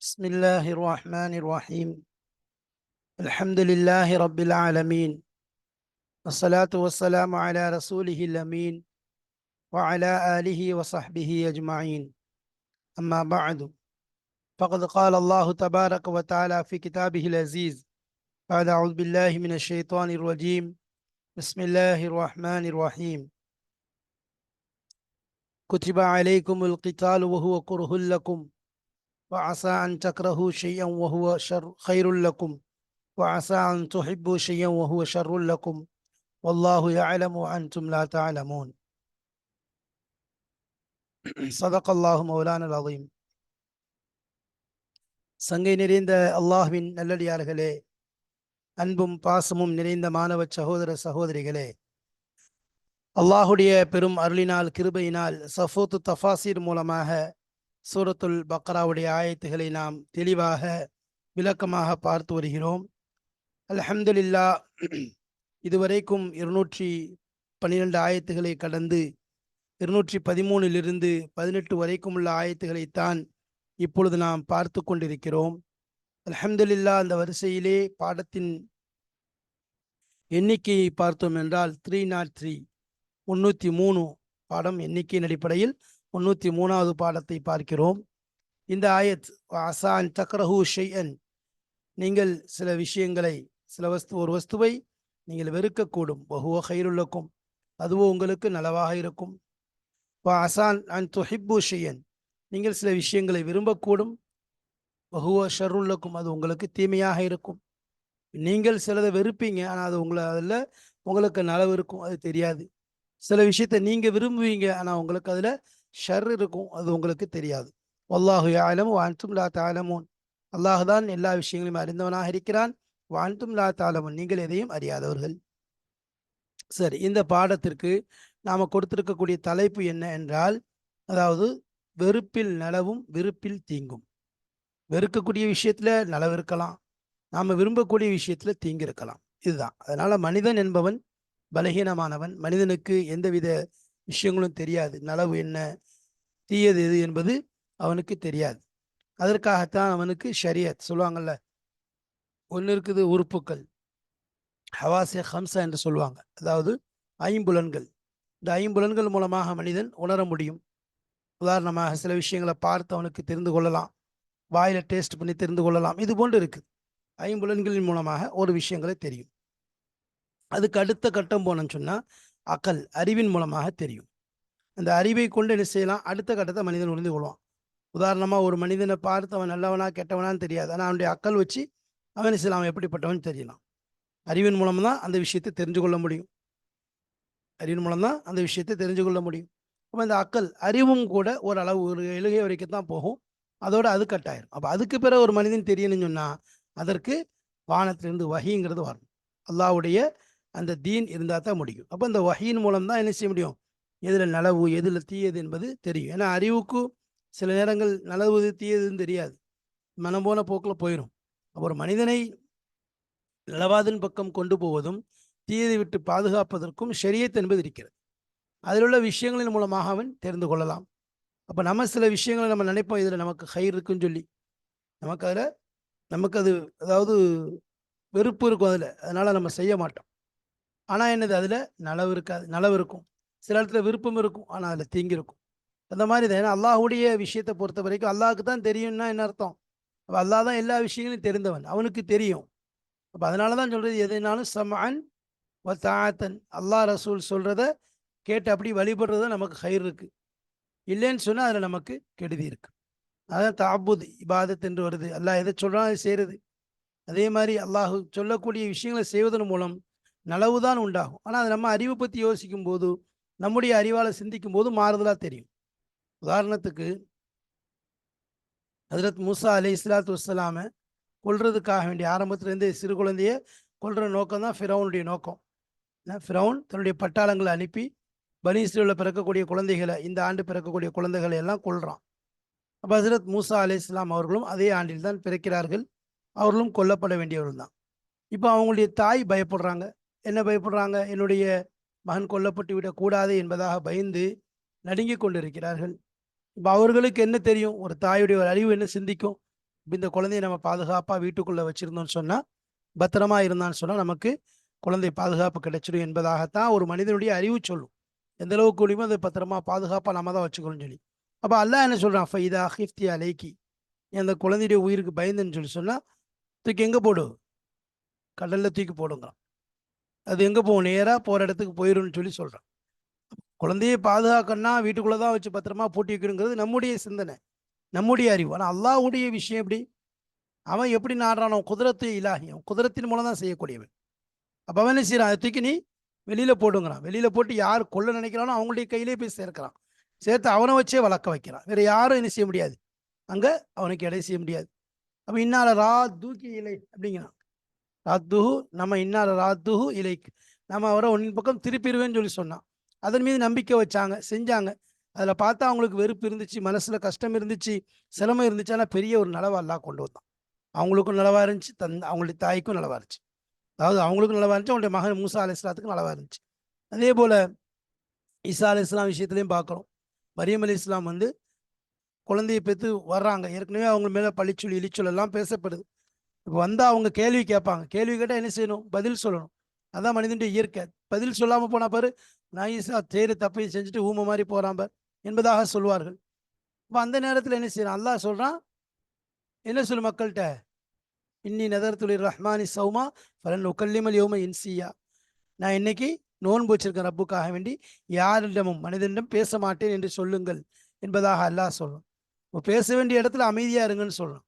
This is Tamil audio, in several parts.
بسم الله الرحمن الرحيم. الحمد لله رب العالمين. والصلاة والسلام على رسوله الأمين وعلى آله وصحبه أجمعين. أما بعد فقد قال الله تبارك وتعالى في كتابه العزيز بعد أعوذ بالله من الشيطان الرجيم. بسم الله الرحمن الرحيم. كتب عليكم القتال وهو كره لكم. وعسى أن تكرهوا شيئا وهو شر خير لكم وعسى أن تحبوا شيئا وهو شر لكم والله يعلم وأنتم لا تعلمون صدق الله مولانا العظيم சங்கை நிறைந்த அல்லாஹ்வின் நல்லடியார்களே அன்பும் பாசமும் நிறைந்த மாணவ சகோதர சகோதரிகளே அல்லாஹுடைய பெரும் அருளினால் கிருபையினால் சஃபூத்து தஃபாசீர் மூலமாக சூரத்துல் பக்ராவுடைய ஆயத்துகளை நாம் தெளிவாக விளக்கமாக பார்த்து வருகிறோம். அல்ஹம்துலில்லா இதுவரைக்கும் இருநூற்றி பன்னிரெண்டு ஆயத்துகளை கடந்து இருநூற்றி பதிமூணிலிருந்து பதினெட்டு வரைக்கும் உள்ள ஆயத்துகளைத்தான் இப்பொழுது நாம் பார்த்து கொண்டிருக்கிறோம். அல்ஹம்துலில்லா அந்த வரிசையிலே பாடத்தின் எண்ணிக்கையை பார்த்தோம் என்றால் த்ரீ நாட் த்ரீ முன்னூற்றி மூணு பாடம் எண்ணிக்கையின் அடிப்படையில் முன்னூற்றி மூணாவது பாடத்தை பார்க்கிறோம். இந்த ஆயத் அசான் தக்ரஹூ ஷெய்யன் நீங்கள் சில விஷயங்களை சில வஸ்து ஒரு வஸ்துவை நீங்கள் வெறுக்கக்கூடும். பகுவ ஹைருள்ளக்கும் அதுவோ உங்களுக்கு நலவாக இருக்கும். அசான் அன் துஹிப்பு ஷெய்யன் நீங்கள் சில விஷயங்களை விரும்பக்கூடும். பகுவ ஷருள்ளக்கும் அது உங்களுக்கு தீமையாக இருக்கும். நீங்கள் சிலதை வெறுப்பீங்க ஆனால் அது உங்களை அதில் உங்களுக்கு நலவு இருக்கும். அது தெரியாது. சில விஷயத்த நீங்கள் விரும்புவீங்க ஆனால் உங்களுக்கு அதில் ஷர் இருக்கும் அது உங்களுக்கு தெரியாது. வல்லாஹு ஆலம் வாழ்த்தும் லா தாலமூன் அல்லாஹ் தான் எல்லா விஷயங்களையும் அறிந்தவனாக இருக்கிறான். வாழ்த்தும் லா தாலமுன் நீங்கள் எதையும் அறியாதவர்கள். சரி இந்த பாடத்திற்கு நாம் கொடுத்திருக்கக்கூடிய தலைப்பு என்ன என்றால் அதாவது வெறுப்பில் நலவும் வெறுப்பில் தீங்கும். வெறுக்கக்கூடிய விஷயத்துல நலவு இருக்கலாம். நாம் விரும்பக்கூடிய விஷயத்துல தீங்கு இருக்கலாம். இதுதான். அதனால மனிதன் என்பவன் பலகீனமானவன். மனிதனுக்கு எந்தவித விஷயங்களும் தெரியாது. நலவு என்ன? தீயது எது என்பது அவனுக்கு தெரியாது. அதற்காகத்தான் அவனுக்கு ஷரியத் சொல்லுவாங்கல்ல. ஒன்று இருக்குது உறுப்புக்கள் ஹவாசே ஹம்சா என்று சொல்லுவாங்க. அதாவது ஐம்புலன்கள். இந்த ஐம்புலன்கள் மூலமாக மனிதன் உணர முடியும். உதாரணமாக சில விஷயங்களை பார்த்து அவனுக்கு தெரிந்து கொள்ளலாம். வாயில டேஸ்ட் பண்ணி தெரிந்து கொள்ளலாம். இது போன்று இருக்குது. ஐம்புலன்களின் மூலமாக ஒரு விஷயங்களை தெரியும். அதுக்கு அடுத்த கட்டம் போனோன்னு சொன்னால் அக்கல் அறிவின் மூலமாக தெரியும். அந்த அறிவை கொண்டு என்ன செய்யலாம்? அடுத்த கட்டத்தை மனிதன் உணர்ந்து கொள்வான். உதாரணமாக ஒரு மனிதனை பார்த்து அவன் நல்லவனா கெட்டவனான்னு தெரியாது. ஆனால் அவனுடைய அக்கல் வச்சு அவன் செய்யலாம்? அவன் எப்படிப்பட்டவன் தெரியலாம். அறிவின் மூலம் தான் அந்த விஷயத்தை தெரிஞ்சு கொள்ள முடியும். அறிவின் மூலம் தான் அந்த விஷயத்தை தெரிஞ்சு கொள்ள முடியும். அப்போ இந்த அக்கல் அறிவும் கூட ஒரு அளவு ஒரு எழுகை வரைக்கும் தான் போகும். அதோட அது கட்டாயிரும் அப்போ அதுக்கு பிறகு ஒரு மனிதன் தெரியணும்னு சொன்னால் அதற்கு வானத்திலிருந்து வகிங்கிறது வரணும் அல்லாவுடைய அந்த தீன் இருந்தால் தான் முடியும். அப்போ அந்த வகையின் மூலம் தான் என்ன செய்ய முடியும்? எதில் நலவு எதில் தீயது என்பது தெரியும். ஏன்னா அறிவுக்கு சில நேரங்கள் நலவு தீயதுன்னு தெரியாது. மனம் போன போக்கில் போயிடும் அப்போ ஒரு மனிதனை நலவாதின் பக்கம் கொண்டு போவதும் தீயதை விட்டு பாதுகாப்பதற்கும் ஷரியத் என்பது இருக்கிறது. அதில் உள்ள விஷயங்களின் மூலமாக அவன் தெரிந்து கொள்ளலாம். அப்போ நம்ம சில விஷயங்களை நம்ம நினைப்போம். இதில் நமக்கு ஹயிர் இருக்குன்னு சொல்லி. நமக்கு அதில் நமக்கு அது அதாவது வெறுப்பு இருக்கும் அதில். அதனால் நம்ம செய்ய மாட்டோம். ஆனால் என்னது? அதில் நலவு இருக்காது. நலவு இருக்கும். சில இடத்துல விருப்பம் இருக்கும். ஆனால் அதில் தீங்கி இருக்கும். அந்த மாதிரி தான். ஏன்னா அல்லாஹுடைய விஷயத்தை பொறுத்த வரைக்கும் அல்லாஹுக்கு தான் தெரியும்னா என்ன அர்த்தம்? அப்போ அல்லாஹ் தான் எல்லா விஷயங்களையும் தெரிந்தவன். அவனுக்கு தெரியும். அப்போ அதனால தான் சொல்கிறது எதுனாலும் சமான் தாத்தன் அல்லாஹ் ரசூல் சொல்கிறத கேட்டு அப்படி வழிபடுறது நமக்கு ஹயிர் இருக்குது இல்லைன்னு சொன்னால் அதில் நமக்கு கெடுதி இருக்குது அதான் தாபுத் இபாதத் என்று வருது. அல்லாஹ் எதை சொல்கிறான் அதை செய்கிறது அதே மாதிரி அல்லாஹு சொல்லக்கூடிய விஷயங்களை செய்வதன் மூலம் நலவு தான் உண்டாகும். ஆனால் அது நம்ம அறிவை பற்றி யோசிக்கும் போது நம்முடைய அறிவால் சிந்திக்கும் போது மாறுதலாக தெரியும். உதாரணத்துக்கு ஹசரத் மூசா அலி இஸ்லாத்து வஸ்லாமை கொள்றதுக்காக வேண்டிய ஆரம்பத்திலேருந்து சிறு குழந்தைய கொல்ற நோக்கம் தான் ஃபிரௌனுடைய நோக்கம். ஃபிரௌன் தன்னுடைய பட்டாளங்களை அனுப்பி பனீஸ்ரீவில் பிறக்கக்கூடிய குழந்தைகளை இந்த ஆண்டு பிறக்கக்கூடிய குழந்தைகளை எல்லாம் கொள்றான் அப்போ ஹசரத் மூசா அலி இஸ்லாம் அவர்களும் அதே ஆண்டில் தான் பிறக்கிறார்கள். அவர்களும் கொல்லப்பட வேண்டியவர்கள் தான். இப்போ அவங்களுடைய தாய் பயப்படுறாங்க. என்ன பயப்படுறாங்க? என்னுடைய மகன் கொல்லப்பட்டு விடக்கூடாது என்பதாக பயந்து நடுங்கிக் கொண்டிருக்கிறார்கள். இப்போ அவர்களுக்கு என்ன தெரியும்? ஒரு தாயுடைய ஒரு அறிவு என்ன சிந்திக்கும்? இந்த குழந்தைய நம்ம பாதுகாப்பாக வீட்டுக்குள்ளே வச்சிருந்தோம்னு சொன்னால் பத்திரமா இருந்தான்னு சொன்னால் நமக்கு குழந்தை பாதுகாப்பு கிடைச்சிடும் என்பதாகத்தான் ஒரு மனிதனுடைய அறிவு சொல்லும். எந்த அளவுக்கு முடியுமோ அதை பத்திரமா பாதுகாப்பாக நம்ம தான் வச்சுக்கணும்னு சொல்லி. அப்போ அல்லாஹ் என்ன சொல்கிறான் ஃபைதா ஹிஃப்தி அலைக்கி அந்த குழந்தையுடைய உயிருக்கு பயந்துன்னு சொல்லி சொன்னால் தூக்கி எங்கே போடு? கடலில் தூக்கி போடுங்கிறான். அது எங்கே போகும்? நேராக போகிற இடத்துக்கு போயிடும்னு சொல்லி சொல்கிறான் குழந்தையை பாதுகாக்கணும்னா வீட்டுக்குள்ளே தான் வச்சு பத்திரமா பூட்டி வைக்கணுங்கிறது நம்முடைய சிந்தனை நம்முடைய அறிவு. ஆனால் அல்லாவுடைய விஷயம் எப்படி? அவன் எப்படி நாடுறானோ? குதிரத்து இலாஹி. அவன் குதிரத்தின் மூலம் தான் செய்யக்கூடியவன். அப்போ அவன் என்ன செய்யறான்? அதை தூக்கி நீ வெளியில் போட்டுங்கிறான் வெளியில் போட்டு யார் கொல்ல நினைக்கிறானோ அவங்களுடைய கையிலே போய் சேர்க்கிறான். சேர்த்து அவனை வச்சே வளர்க்க வைக்கிறான். வேறு யாரும் என்ன செய்ய முடியாது. அங்கே அவனுக்கு எடை செய்ய முடியாது. அப்போ இன்னால ரா தூக்கி இலை அப்படிங்கிறான். ராத்துஹு நம்ம இன்னால ராத்துஹு இலைக். நம்ம அவரை உன்னின் பக்கம் திருப்பிடுவேன்னு சொல்லி சொன்னான். அதன் மீது நம்பிக்கை வச்சாங்க செஞ்சாங்க. அதில் பார்த்தா அவங்களுக்கு வெறுப்பு இருந்துச்சு மனசில் கஷ்டம் இருந்துச்சு சிரமம் இருந்துச்சு. ஆனால் பெரிய ஒரு நலவா எல்லாம் கொண்டு வந்தான். அவங்களுக்கும் நலவாக இருந்துச்சு தன் அவங்களுடைய தாய்க்கும் நலவாக இருந்துச்சு. அதாவது அவங்களுக்கும் நலவாக இருந்துச்சு அவங்களுடைய மகன் மூசா அலி இஸ்லாத்துக்கும் நலவாக இருந்துச்சு. அதே போல் ஈசா அலி இஸ்லாம் விஷயத்துலையும் பார்க்குறோம். மரியம் அலி இஸ்லாம் வந்து குழந்தையை பெற்று வர்றாங்க. ஏற்கனவே அவங்க மேலே பழிச்சொல் இழிச்சொல் எல்லாம் பேசப்படுது. இப்போ வந்தால் அவங்க கேள்வி கேட்பாங்க. கேள்வி கேட்டால் என்ன செய்யணும்? பதில் சொல்லணும். அதான் மனிதனுடைய இயற்கை. பதில் சொல்லாமல் போனால் பாரு நாயிசா தேரு தப்பை செஞ்சுட்டு ஊமை மாதிரி போகிறான் பார் என்பதாக சொல்வார்கள். இப்போ அந்த நேரத்தில் என்ன செய்யணும் அல்லாஹ் சொல்கிறான் என்ன சொல்லு மக்கள்கிட்ட இன்னி நதர்துலி ரஹ்மானி சௌமா பலன் உக்கல்லிமல் யோம இன்சியா. நான் இன்னைக்கு நோன்பு வச்சிருக்கேன் ரப்புக்காக வேண்டி. யாரிடமும் மனிதனிடம் பேச மாட்டேன் என்று சொல்லுங்கள் என்பதாக அல்லாஹ் சொல்லணும் இப்போ பேச வேண்டிய இடத்துல அமைதியாக இருங்கன்னு சொல்லணும்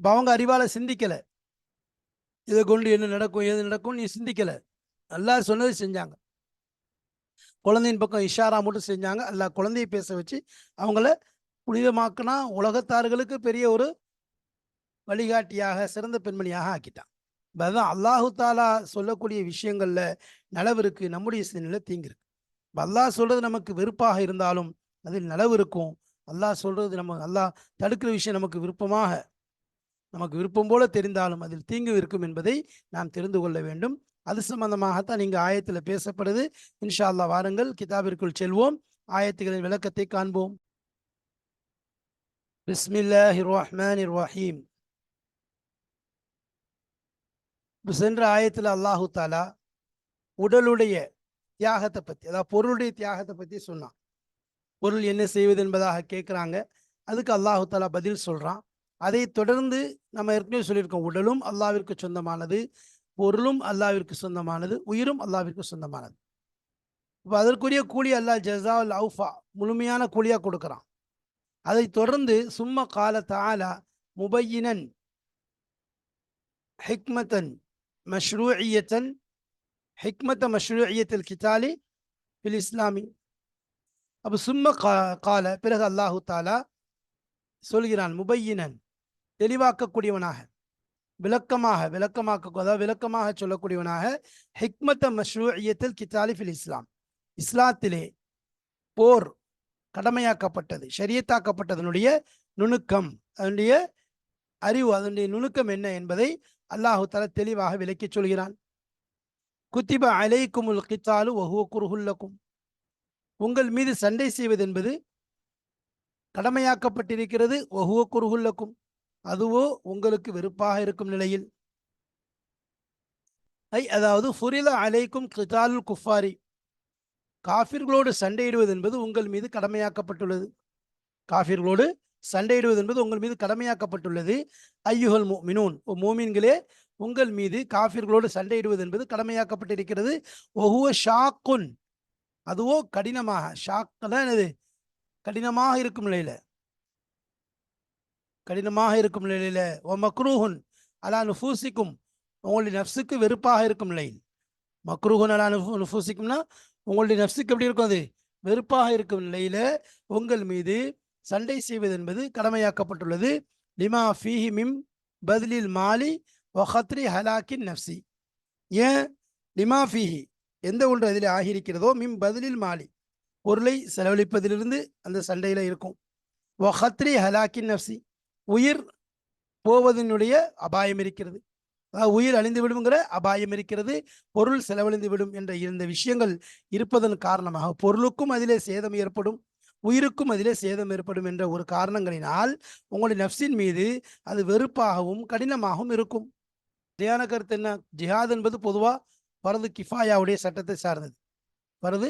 இப்போ அவங்க அறிவால் சிந்திக்கலை. இதை கொண்டு என்ன நடக்கும் ஏது நடக்கும் நீ சிந்திக்கலை. அல்லாஹ் சொன்னது செஞ்சாங்க. குழந்தையின் பக்கம் இஷாரா மட்டும் செஞ்சாங்க. அல்லாஹ் குழந்தையை பேச வச்சு அவங்கள புனிதமாக்குனா உலகத்தார்களுக்கு பெரிய ஒரு வழிகாட்டியாக சிறந்த பெண்மணியாக ஆக்கிட்டான். இப்போ அதுதான் அல்லாஹு தாலா சொல்லக்கூடிய விஷயங்களில் நலவு இருக்குது நம்முடைய சிந்தனையில் தீங்கு இருக்கு. இப்போ அல்லாஹ் சொல்கிறது நமக்கு வெறுப்பாக இருந்தாலும் அதில் நலவு இருக்கும். அல்லாஹ் சொல்கிறது நம்ம அல்லாஹ் தடுக்கிற விஷயம் நமக்கு விருப்பமாக நமக்கு விருப்பம் போல தெரிந்தாலும் அதில் தீங்கு இருக்கும் என்பதை நாம் தெரிந்து கொள்ள வேண்டும். அது சம்பந்தமாகத்தான் இங்கு ஆயத்தில் பேசப்படுது. இன்ஷா அல்லாஹ் வாருங்கள். கிதாபிற்குள் செல்வோம். ஆயத்துகளின் விளக்கத்தை காண்போம். பிஸ்மில்லாஹிர் ரஹ்மானிர் ரஹீம் சென்ற ஆயத்தில் அல்லாஹு தாலா உடலுடைய தியாகத்தை பற்றி அதாவது பொருளுடைய தியாகத்தை பற்றி சொன்னான். பொருள் என்ன செய்வது என்பதாக கேட்குறாங்க அதுக்கு அல்லாஹு தாலா பதில் சொல்கிறான் அதை தொடர்ந்து நம்ம ஏற்கனவே சொல்லியிருக்கோம். உடலும் அல்லாவிற்கு சொந்தமானது பொருளும் அல்லாவிற்கு சொந்தமானது உயிரும் அல்லாவிற்கு சொந்தமானது. இப்போ அதற்குரிய கூலி அல்லாஹ் ஜசால் அவுஃபா முழுமையான கூலியாக கொடுக்குறான். அதை தொடர்ந்து சும்ம கால தாலா முபையினன் ஹிக்மத்தன் மஷ்ரூஇயத்தன் ஹிக்மத்த மஷ்ரூஇயத்தில் கிதாலி பில் இஸ்லாமி. அப்போ சும்ம கா கால பிறகு அல்லாஹு தாலா சொல்கிறான் முபையினன். தெளிவாக்கக்கூடியவனாக விளக்கமாக விளக்கமாக்க அதாவது விளக்கமாக சொல்லக்கூடியவனாக ஹிக்மத்த மஷ்ரூயத்தில் கித்தாலிஃபில் இஸ்லாம். இஸ்லாத்திலே போர் கடமையாக்கப்பட்டது ஷரியத்தாக்கப்பட்டதனுடைய நுணுக்கம் அதனுடைய அறிவு அதனுடைய நுணுக்கம் என்ன என்பதை அல்லாஹு தலா தெளிவாக விளக்கிச் சொல்கிறான். குத்திப அலைக்குமுல் கித்தாலு வஹுவ குருகுல்லக்கும் உங்கள் மீது சண்டை செய்வது என்பது கடமையாக்கப்பட்டிருக்கிறது வஹுவ குருகுல்லக்கும் அதுவோ உங்களுக்கு வெறுப்பாக இருக்கும் நிலையில். ஐ அதாவது ஃபுரில அலைக்கும் கிதால் குஃபாரி. காஃபிர்களோடு சண்டையிடுவது என்பது உங்கள் மீது கடமையாக்கப்பட்டுள்ளது. காஃபிர்களோடு சண்டையிடுவது என்பது உங்கள் மீது கடமையாக்கப்பட்டுள்ளது. ஐயுகல் மினூன் ஓ மோமீன்களே உங்கள் மீது காஃபிர்களோடு சண்டையிடுவது என்பது கடமையாக்கப்பட்டிருக்கிறது. ஒஹுவ ஷாக்குன். அதுவோ கடினமாக. ஷாக்கெல்லாம் என்னது? கடினமாக இருக்கும் நிலையில். கடினமாக இருக்கும் நிலையில் ஓ மக்ரூஹுன் அலா நுஃபூசிக்கும் உங்களுடைய நஃப்ஸுக்கு வெறுப்பாக இருக்கும் நிலையில் மக்ரூஹுன் அலா நுஃபு நுஃபூசிக்கும்னா உங்களுடைய நஃப்ஸுக்கு எப்படி இருக்கும் அது? வெறுப்பாக இருக்கும் நிலையில் உங்கள் மீது சண்டை செய்வது என்பது கடமையாக்கப்பட்டுள்ளது. லிமா ஃபீஹி மிம் பதிலில் மாலி ஒஹத்ரி ஹலாக்கின் நஃப்சி ஏன்? லிமா ஃபீஹி எந்த ஒன்று அதில் ஆகியிருக்கிறதோ மிம் பதிலில் மாலி. பொருளை செலவழிப்பதிலிருந்து அந்த சண்டையில் இருக்கும். ஒஹத்ரி ஹலாக்கின் நஃப்சி உயிர் போவதனுடைய அபாயம் இருக்கிறது. அதாவது உயிர் அழிந்து விடுங்கிற அபாயம் இருக்கிறது பொருள் செலவழிந்து விடும் என்ற இந்த விஷயங்கள் இருப்பதன் காரணமாக பொருளுக்கும் அதிலே சேதம் ஏற்படும் உயிருக்கும் அதிலே சேதம் ஏற்படும் என்ற ஒரு காரணங்களினால் உங்களுடைய நப்சின் மீது அது வெறுப்பாகவும் கடினமாகவும் இருக்கும். தியான கருத்து என்ன? ஜிஹாத் என்பது பொதுவாக பரது கிஃபாயாவுடைய சட்டத்தை சார்ந்தது. பரது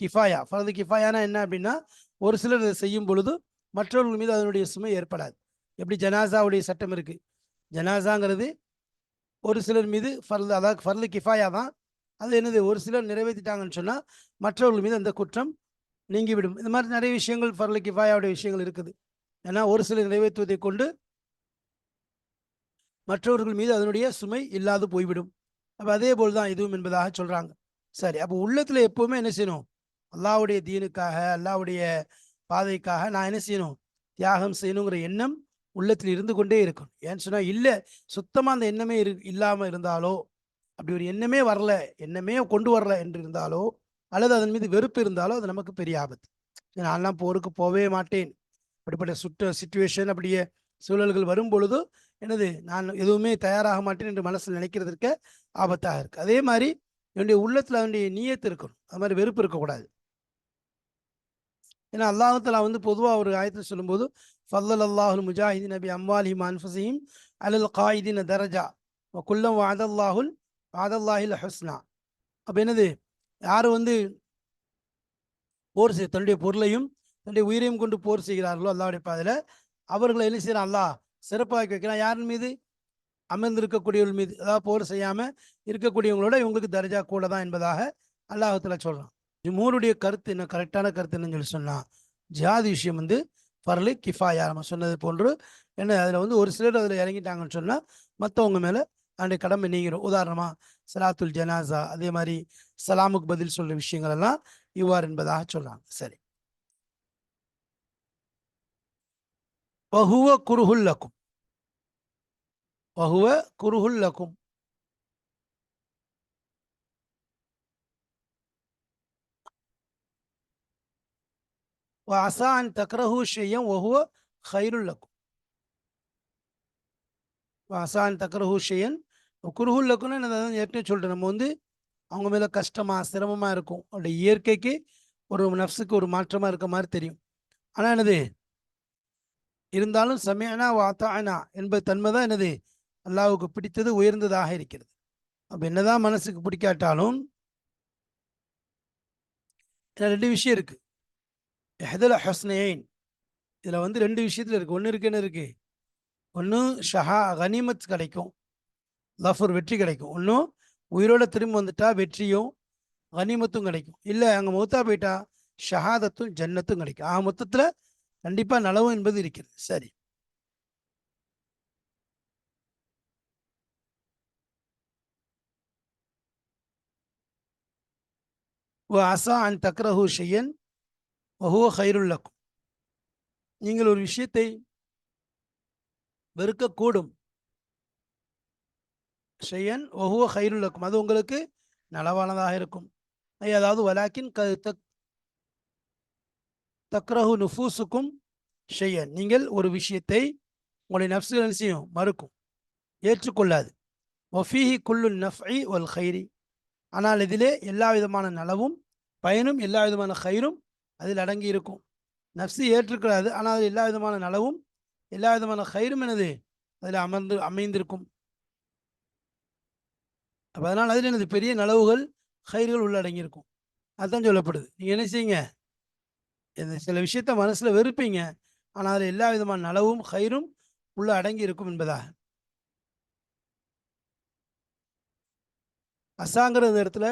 கிஃபாயா. பரது கிஃபாயானா என்ன அப்படின்னா ஒரு சிலர் இதை செய்யும் பொழுது மற்றவர்கள் மீது அதனுடைய சுமை ஏற்படாது. எப்படி ஜனாசாவுடைய சட்டம் இருக்குது ஜனாசாங்கிறது ஒரு சிலர் மீது ஃபர்லு அதாவது ஃபர்லு கிஃபாயா தான். அது என்னது? ஒரு சிலர் நிறைவேற்றிட்டாங்கன்னு சொன்னால் மற்றவர்கள் மீது அந்த குற்றம் நீங்கிவிடும். இந்த மாதிரி நிறைய விஷயங்கள் ஃபர்லு கிஃபாயாவுடைய விஷயங்கள் இருக்குது. ஏன்னா ஒரு சிலர் நிறைவேற்றுவதை கொண்டு மற்றவர்கள் மீது அதனுடைய சுமை இல்லாது போய்விடும். அப்போ அதே போல் தான் இதுவும் என்பதாக சொல்கிறாங்க சரி அப்போ உள்ளத்தில் எப்போவுமே என்ன செய்யணும்? அல்லாவுடைய தீனுக்காக அல்லாவுடைய பாதைக்காக நான் என்ன செய்யணும்? தியாகம் செய்யணுங்கிற எண்ணம் உள்ளத்தில் இருந்து கொண்டே இருக்கணும். ஏன்னு சொன்னால் இல்லை சுத்தமாக அந்த எண்ணமே இரு இல்லாமல் இருந்தாலோ அப்படி ஒரு எண்ணமே வரல எண்ணமே கொண்டு வரல என்று இருந்தாலோ அல்லது அதன் மீது வெறுப்பு இருந்தாலோ அது நமக்கு பெரிய ஆபத்து. நான்லாம் போருக்கு போகவே மாட்டேன். அப்படிப்பட்ட சுற்ற சுச்சுவேஷன் அப்படியே சூழல்கள் வரும் பொழுது எனது நான் எதுவுமே தயாராக மாட்டேன் என்று மனசில் நினைக்கிறதுக்கு ஆபத்தாக இருக்குது அதே மாதிரி என்னுடைய உள்ளத்தில் அதனுடைய நீயத்து இருக்கணும். அது மாதிரி வெறுப்பு இருக்கக்கூடாது. ஏன்னா அல்லாஹத்தில் வந்து பொதுவாக ஒரு ஆயத்தில் சொல்லும்போது ஃபல்லல் அல்லாஹுல் முஜாஹிதின் நபி அம்வாலிஹிம் அன்ஃபசிஹிம் அலல் காயிதின் தரஜா குல்லம் வாதல்லாஹுல் வாதல்லாஹில் ஹஸ்னா. அப்போ என்னது? யார் வந்து போர் செய் தன்னுடைய பொருளையும் தன்னுடைய உயிரையும் கொண்டு போர் செய்கிறார்களோ அல்லாவுடைய பாதையில் அவர்களை என்ன செய்கிறான் அல்லாஹ்? சிறப்பாக்கி வைக்கிறான். யாரின் மீது? அமர்ந்திருக்கக்கூடியவர்கள் மீது. அதாவது போர் செய்யாமல் இருக்கக்கூடியவங்களோட இவங்களுக்கு தர்ஜா கூட தான் என்பதாக அல்லாஹத்தில் சொல்கிறான் ஜுமூருடைய கருத்து என்ன? கரெக்டான கருத்து என்னன்னு சொல்லி சொன்னால் ஜிஹாத் விஷயம் வந்து பரலி கிஃபாயா. நம்ம சொன்னது போன்று என்ன அதில் வந்து ஒரு சிலர் அதில் இறங்கிட்டாங்கன்னு சொன்னால் மற்றவங்க மேலே அதனுடைய கடமை நீங்கிறோம் உதாரணமாக சலாத்துல் ஜனாசா அதே மாதிரி சலாமுக்கு பதில் சொல்கிற விஷயங்கள் எல்லாம் இவ்வாறு என்பதாக சொல்கிறாங்க. சரி. வஹுவ குருகுல்லக்கும் வஹுவ குருகுல்லக்கும் அசா அன் தக்ரஹூ ஷெய்யம் ஒஹுவ ஹைருல்லக்கும் அசா அன் தக்ரஹூ ஷெய்யன் குருஹுல்லக்குன்னு நான் ஏற்கனவே சொல்லிட்டேன் நம்ம வந்து அவங்க மேலே கஷ்டமாக சிரமமாக இருக்கும். அவருடைய இயற்கைக்கு ஒரு நஃப்ஸுக்கு ஒரு மாற்றமாக இருக்க மாதிரி தெரியும். ஆனால் என்னது? இருந்தாலும் சமயனா வாத்தானா என்பது தன்மை தான் என்னது? அல்லாவுக்கு பிடித்தது உயர்ந்ததாக இருக்கிறது. அப்போ என்னதான் மனசுக்கு பிடிக்காட்டாலும் ரெண்டு விஷயம் இருக்குது எஹதல ஹஸ்னேன் இதில் வந்து ரெண்டு விஷயத்தில் இருக்குது ஒன்று இருக்குன்னு இருக்குது ஒன்று ஷஹா கனிமத் கிடைக்கும். லஃபூர் வெற்றி கிடைக்கும். ஒன்றும் உயிரோட திரும்ப வந்துட்டா வெற்றியும் கனிமத்தும் கிடைக்கும். இல்லை அங்கே மூத்தா போயிட்டா ஷஹாதத்தும் ஜன்னத்தும் கிடைக்கும். ஆ மொத்தத்தில் கண்டிப்பாக நலவும் என்பது இருக்கிறது. சரி. அசா அன் தக்ரஹு ஷையன். வஹுவ ஹைருல்லக்கும் நீங்கள் ஒரு விஷயத்தை வெறுக்கக்கூடும். ஷெயன் ஒஹுவ ஹைருல்லக்கும் அது உங்களுக்கு நலவானதாக இருக்கும். அதாவது வலாக்கின் க தக் தக்ரஹு நுஃபூசுக்கும் ஷையன். நீங்கள் ஒரு விஷயத்தை உங்களுடைய நப்சுகள் செய்யும்? மறுக்கும். ஏற்றுக்கொள்ளாது. ஒஃபீஹி குல்லு நஃப்இ ஒல் ஹைரி ஆனால் இதிலே எல்லா விதமான நலவும் பயனும் எல்லா விதமான ஹைரும் அதில் அடங்கி இருக்கும். நப்சு ஏற்றுக்கிறாது ஆனால் அது எல்லா விதமான நலவும் எல்லா விதமான ஹைரும் எனது அதில் அமர்ந்து அமைந்திருக்கும். அப்போ அதனால் அதில் எனது பெரிய நலவுகள் ஹைர்கள் உள்ளடங்கியிருக்கும் அதுதான் சொல்லப்படுது. நீங்கள் என்ன செய்யுங்க? இந்த சில விஷயத்த மனசில் வெறுப்பீங்க. ஆனால் அதில் எல்லா விதமான நலவும் ஹைரும் உள்ள அடங்கி இருக்கும் என்பதாக அசாங்கிற இடத்துல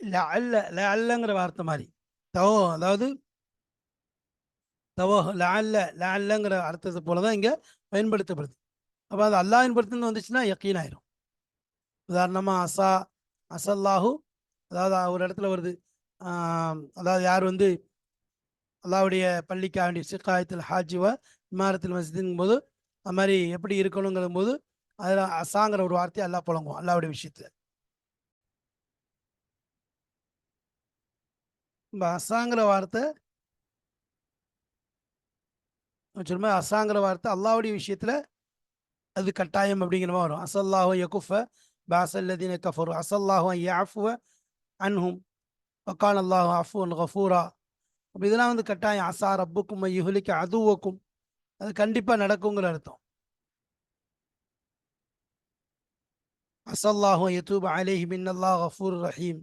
லஅல்ல லஅல்லங்கிற வார்த்தை மாதிரி. தவோ அதாவது தவோ லஅல்ல லஅல்லங்கிற அர்த்தத்தை போல தான் இங்கே பயன்படுத்தப்படுது. அப்போ அது அல்லாஹின் பொறுத்து வந்துச்சுன்னா யக்கீன் ஆயிரும். உதாரணமாக அசா அசல்லாஹு அதாவது ஒரு இடத்துல வருது. அதாவது யார் வந்து அல்லாவுடைய பள்ளிக்காக வேண்டிய சிக்காயத்தில் ஹாஜிவா இமாரத்தில் மசிதுங்கும் போது அது மாதிரி எப்படி இருக்கணுங்கிற போது அதில் அசாங்கிற ஒரு வார்த்தையை அல்லா புழங்குவோம் அல்லாவுடைய விஷயத்தில். இந்த அசாங்கிற வார்த்தை சொல்லுமே அசாங்கிற வார்த்தை அல்லாவுடைய விஷயத்தில் அது கட்டாயம் அப்படிங்கிற மாதிரி வரும். அசல்லாஹோ யகுஃப பாசல்லதீன கஃபரு. அசல்லாஹோ யாஃபுவ அன்ஹும். வக்கான் அல்லாஹோ அஃபுன் கஃபூரா. அப்போ இதெல்லாம் வந்து கட்டாயம். அசா ரப்புக்கும் யுஹலிக்க அதுவோக்கும். அது கண்டிப்பாக நடக்குங்கிற அர்த்தம். அசல்லாஹோ யதூப் அலேஹி மின் அல்லாஹ் கஃபூர் ரஹீம்.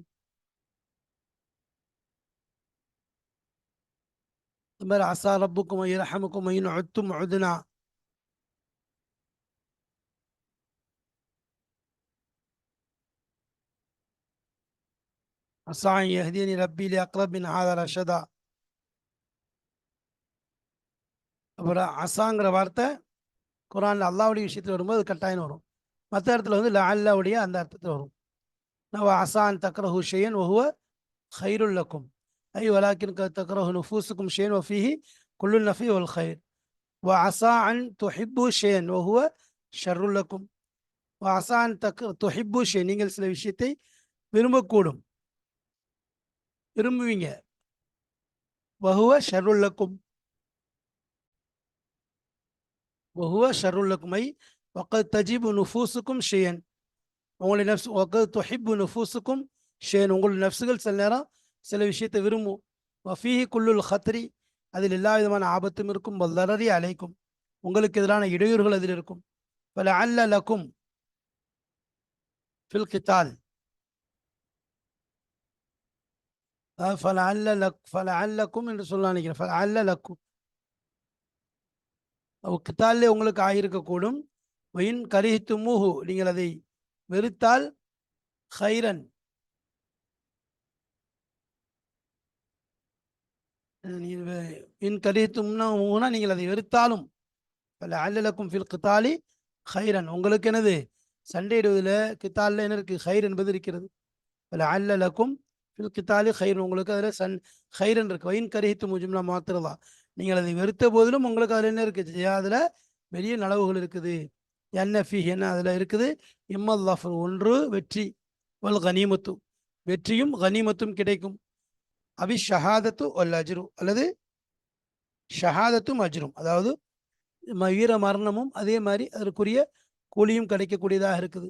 இந்த மாதிரி அசா ரப்புக்கும் இரஹமுக்கும் இன் உத்தும் உதுனா அசான் யஹ்தீனி ரப்பி லி அக்ரப் மின் ஹாதா ரஷதா அப்புறம் அசாங்கிற வார்த்தை குரானில் அல்லாவுடைய விஷயத்தில் வரும்போது அது கட்டாயம் வரும். மற்ற இடத்துல வந்து அல்லாவுடைய அந்த அர்த்தத்தில் வரும். நவ அசான் தக்ரஹு ஷெயன் ஒஹுவ ஹைருல்லக்கும் ஐ வலாக்கின் தக்ரஹு நுஃபூசுக்கும் ஷெயன் வஃபீஹி குல்லு நஃபி ஒல் ஹைர் வ அசா அன் துஹிப்பு ஷெயன் ஒஹுவ ஷர்ருல்லக்கும் வ அசான் தக் துஹிப்பு ஷே நீங்கள் சில விஷயத்தை விரும்பக்கூடும் விரும்புவீங்க வஹுவ ஷர்ருல்லக்கும் وهو شر لكم أي وقد تجيب نفوسكم شيئا உங்களுடைய நஃப்ஸ் وقد تحب نفوسكم شيئا உங்களுடைய நஃப்ஸுகள் சில நேரம் சில விஷயத்தை விரும்பும். வஃபீஹி குல்லுல் ஹத்ரி அதில் எல்லா விதமான ஆபத்தும் இருக்கும். வல்லரரி அலைக்கும் உங்களுக்கு எதிரான இடையூறுகள் அதில் இருக்கும். பல அல்ல லக்கும் ஃபில் கித்தால். ஃபல அல்ல லக் ஃபல அல்லக்கும் என்று சொல்ல நினைக்கிறேன். ஃபல அல்ல லக்கும் கித்தாலே உங்களுக்கு ஆகியிருக்கக்கூடும். ஒயின் கரிஹித்து மூஹு நீங்கள் அதை வெறுத்தால் ஹைரன் இன் கரிஹித்தும்னா மூனா நீங்கள் அதை வெறுத்தாலும் பல அல்லலக்கும் ஃபில் கித்தாலி ஹைரன் உங்களுக்கு என்னது? சண்டையிடுவதில் கித்தாலில் என்ன இருக்குது ஹைர் என்பது இருக்கிறது. பல அல்லலக்கும் ஃபில் கித்தாலி ஹைர் உங்களுக்கு அதில் சன் ஹைரன் இருக்கு. ஒயின் கரிஹித்து முஜும்னா மாத்திரதா. நீங்கள் அதை வெறுத்த போதிலும் உங்களுக்கு அதில் என்ன இருக்குது அதில் பெரிய நலவுகள் இருக்குது. என்ன ஃபி என்ன அதில் இருக்குது? இம்மல்லாஃபர் ஒன்று வெற்றி. வல் கனிமத்து. வெற்றியும் கனிமத்தும் கிடைக்கும். அபி ஷஹாதத்து ஒல் அஜ்ரு அல்லது ஷஹாதத்தும் அஜ்ரும். அதாவது வீர மரணமும் அதே மாதிரி அதற்குரிய கூலியும் கிடைக்கக்கூடியதாக இருக்குது.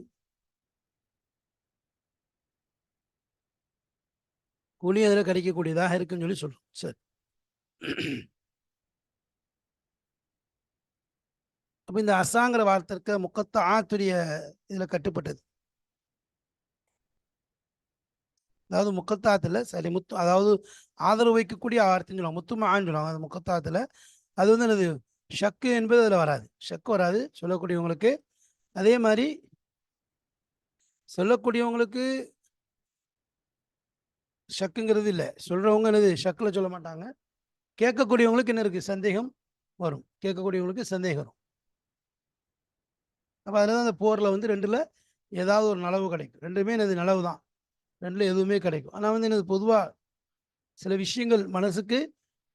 கூலி அதில் கிடைக்கக்கூடியதாக இருக்குன்னு சொல்லி சொல்றோம். சரி. அப்போ இந்த அசாங்கிற வார்த்தைக்கு முக்கத்த ஆத்துரிய இதில் கட்டுப்பட்டது. அதாவது முக்கத்தாத்தில் சரி முத்து அதாவது ஆதரவு வைக்கக்கூடிய வார்த்தைன்னு சொல்லுவாங்க. முத்துமான்னு சொல்லுவாங்க. அது முக்கத்தாத்தில் அது வந்து என்னது? ஷக்கு என்பது அதில் வராது. ஷக்கு வராது. சொல்லக்கூடியவங்களுக்கு அதே மாதிரி சொல்லக்கூடியவங்களுக்கு ஷக்குங்கிறது இல்லை. சொல்கிறவங்க என்னது? ஷக்கில் சொல்ல மாட்டாங்க. கேட்கக்கூடியவங்களுக்கு என்ன இருக்குது சந்தேகம் வரும். கேட்கக்கூடியவங்களுக்கு சந்தேகம் வரும். அப்போ அதில் தான் அந்த போரில் வந்து ரெண்டில் ஏதாவது ஒரு நலவு கிடைக்கும். ரெண்டுமே எனது நலவு தான் ரெண்டில் எதுவுமே கிடைக்கும். ஆனால் வந்து எனக்கு பொதுவாக சில விஷயங்கள் மனசுக்கு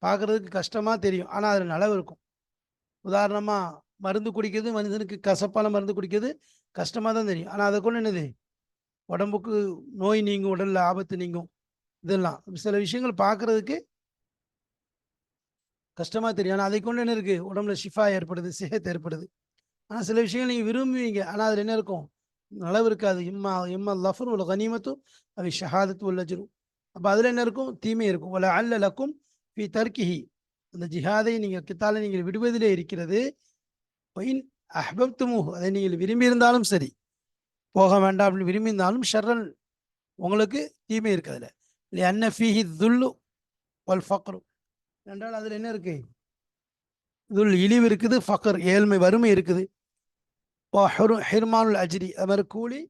பார்க்குறதுக்கு கஷ்டமாக தெரியும். ஆனால் அதில் நலவு இருக்கும். உதாரணமாக மருந்து குடிக்கிறது மனிதனுக்கு கசப்பான மருந்து குடிக்கிறது கஷ்டமாக தான் தெரியும். ஆனால் அதை கொண்டு என்னது உடம்புக்கு நோய் நீங்கும் உடலில் ஆபத்து நீங்கும் இதெல்லாம். சில விஷயங்கள் பார்க்குறதுக்கு கஷ்டமாக தெரியும். ஆனால் அதை கொண்டு என்ன இருக்குது உடம்புல ஷிஃபா ஏற்படுது சிஹத் ஏற்படுது. ஆனால் சில விஷயங்கள் நீங்கள் விரும்புவீங்க. ஆனால் அதில் என்ன இருக்கும் அளவு இருக்காது இம்மா இம்மா லஃபர் உள்ள கனிமத்தும் அவை ஷஹாதத்து உள்ள ஜிரும் அப்போ அதில் என்ன இருக்கும்? தீமை இருக்கும். உல அல்ல லக்கும் ஃபி தர்கிஹி. அந்த ஜிஹாதை நீங்கள் கித்தால நீங்கள் விடுவதிலே இருக்கிறது. ஒயின் அஹ்பப்துமு அதை நீங்கள் விரும்பியிருந்தாலும் சரி. போக வேண்டாம் அப்படின்னு விரும்பியிருந்தாலும் ஷர்ரன் உங்களுக்கு தீமை இருக்கு அதில். இல்லை அன்ன ஃபீஹி துல்லு ஒல் ஃபக்ரு. ரெண்டாவது அதில் என்ன இருக்கு? துல் இழிவு இருக்குது ஃபக்கர் ஏழ்மை வறுமை இருக்குது. ஹிர்மானுல் அஜ்ரி அது மாதிரி கூலி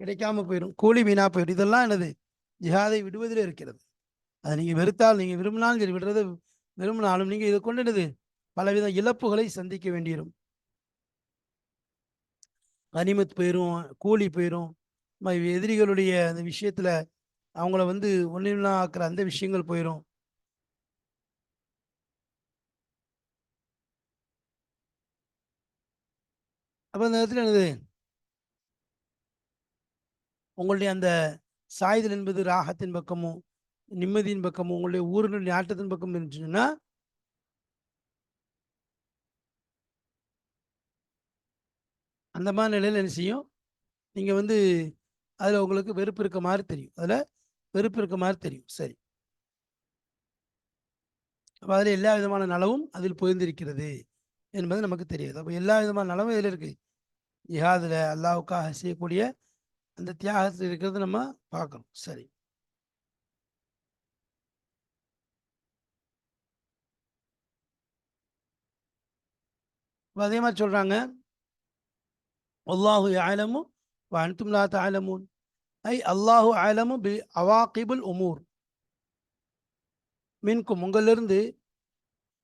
கிடைக்காம போயிடும். கூலி வீணாக போயிடும். இதெல்லாம் என்னது? ஜிஹாதை விடுவதில் இருக்கிறது. அதை நீங்கள் வெறுத்தால் நீங்கள் விரும்பினாலும் சரி விடுறது விரும்பினாலும் நீங்கள் இதை கொண்டு என்னது? பலவித இழப்புகளை சந்திக்க வேண்டியிடும் கனிமத் போயிடும் கூலி போயிடும் எதிரிகளுடைய அந்த விஷயத்தில் அவங்கள வந்து ஒன்றும் ஆக்கிற அந்த விஷயங்கள் போயிடும் அப்போ அந்த இடத்துல என்னது? உங்களுடைய அந்த சாயுதல் என்பது ராகத்தின் பக்கமும் நிம்மதியின் பக்கமும் உங்களுடைய ஊரின் ஆட்டத்தின் பக்கம் இருந்துச்சுன்னா அந்த மாதிரி நிலையில் என்ன செய்யும்? நீங்கள் வந்து அதில் உங்களுக்கு வெறுப்பு இருக்க மாதிரி தெரியும். அதில் வெறுப்பு இருக்க மாதிரி தெரியும். சரி. அப்போ அதில் எல்லா விதமான நலவும் அதில் புரிந்திருக்கிறது என்பது நமக்கு தெரியுது. அப்போ எல்லா விதமான நலமும் இதில் இருக்கு. ஜிஹாதில் அல்லாவுக்காக செய்யக்கூடிய அந்த தியாகத்தில் இருக்கிறது நம்ம பார்க்கணும். சரி. அதே மாதிரி சொல்றாங்க. அல்லாஹு ஆலமு அன்தும் லா தாலமூன் ஐ அல்லாஹு ஆலமு பி அவாக்கிபுல் உமூர் மின்கும் உங்களிலிருந்து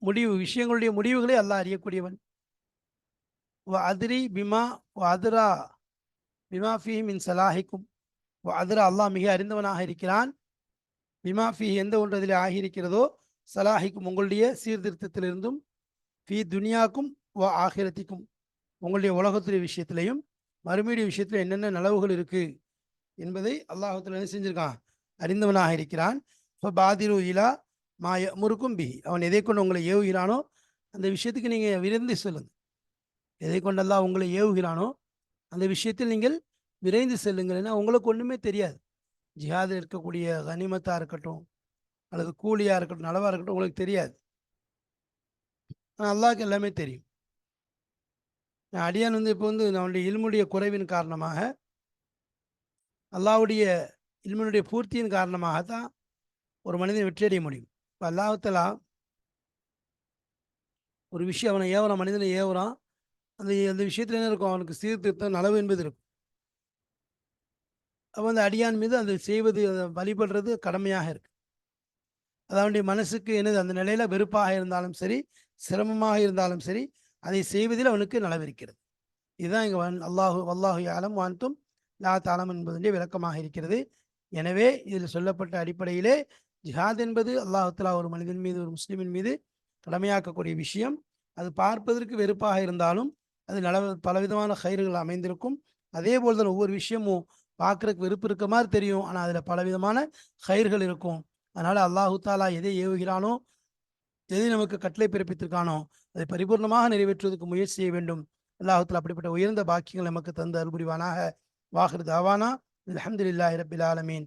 முடிவு விஷயங்களுடைய முடிவுகளை அல்லாஹ் அறியக்கூடியவன். வ அதிரி பிமா வ அதுரா பிமா ஃபி மின் சலாஹிக்கும். வ அதுரா அல்லாஹ் மிக அறிந்தவனாக இருக்கிறான். பிமா ஃபி எந்த ஒன்றதில் ஆகியிருக்கிறதோ சலாஹிக்கும் உங்களுடைய சீர்திருத்தத்திலிருந்தும் ஃபி துனியாக்கும் வ ஆகிரத்திக்கும். உங்களுடைய உலகத்துடைய விஷயத்திலையும் மறுமீடிய விஷயத்தில் என்னென்ன நலவுகள் இருக்குது என்பதை அல்லாஹத்தில் என்ன செஞ்சுருக்கான்? அறிந்தவனாக இருக்கிறான். இப்போ பாதிரு இலா மாய முறுக்கும் பி அவன் எதை கொண்டு உங்களை ஏவுகிறானோ அந்த விஷயத்துக்கு நீங்கள் விரைந்து செல்லுங்கள் எதை கொண்டெல்லாம் உங்களை ஏவுகிறானோ அந்த விஷயத்தில் நீங்கள் விரைந்து செல்லுங்கள் ஏன்னா உங்களுக்கு ஒன்றுமே தெரியாது. ஜிஹாதில் இருக்கக்கூடிய கனிமத்தாக இருக்கட்டும் அல்லது கூலியாக இருக்கட்டும் நலவாக இருக்கட்டும் உங்களுக்கு தெரியாது. ஆனால் அல்லாவுக்கு எல்லாமே தெரியும். நான் அடியான் வந்து இப்போ வந்து நம்முடைய இல்முடைய குறைவின் காரணமாக அல்லாவுடைய இல்மனுடைய பூர்த்தியின் காரணமாக தான் ஒரு மனிதன் வெற்றியடைய முடியும். இப்போ அல்லாஹத்தில் ஒரு விஷயம் அவனை ஏவுறான் மனிதனை ஏவுறான். அந்த அந்த விஷயத்துல என்ன இருக்கும்? அவனுக்கு சீர்திருத்தம் நலவு என்பது இருக்கும். அப்போ அந்த அடியான் மீது அந்த செய்வது வழிபடுறது கடமையாக இருக்கு. அது அவனுடைய மனசுக்கு என்னது? அந்த நிலையில வெறுப்பாக இருந்தாலும் சரி சிரமமாக இருந்தாலும் சரி அதை செய்வதில் அவனுக்கு நலவிருக்கிறது. இதுதான் இங்கே அல்லாஹு அல்லாஹு ஆலம் வான்தும் லா தாளம் என்பதுடைய விளக்கமாக இருக்கிறது. எனவே இதில் சொல்லப்பட்ட அடிப்படையிலே ஜிஹாத் என்பது அல்லாஹுத்தலா ஒரு மனிதன் மீது ஒரு முஸ்லீமின் மீது கடமையாக்கக்கூடிய விஷயம். அது பார்ப்பதற்கு வெறுப்பாக இருந்தாலும் அது நல பலவிதமான கயிறுகள் அமைந்திருக்கும். அதே போல் தான் ஒவ்வொரு விஷயமும் பார்க்குறதுக்கு வெறுப்பு இருக்க மாதிரி தெரியும். ஆனால் அதில் பலவிதமான கயிர்கள் இருக்கும். அதனால் அல்லாஹு தாலா எதை ஏவுகிறானோ எதை நமக்கு கட்டளை பிறப்பித்திருக்கானோ அதை பரிபூர்ணமாக நிறைவேற்றுவதற்கு முயற்சி செய்ய வேண்டும். அல்லாஹத்தில் அப்படிப்பட்ட உயர்ந்த பாக்கியங்கள் நமக்கு தந்து அருள்புரிவானாக. வாஹிர் தாவானா. அலமதுல்லாஹி ரபில் ஆலமீன்.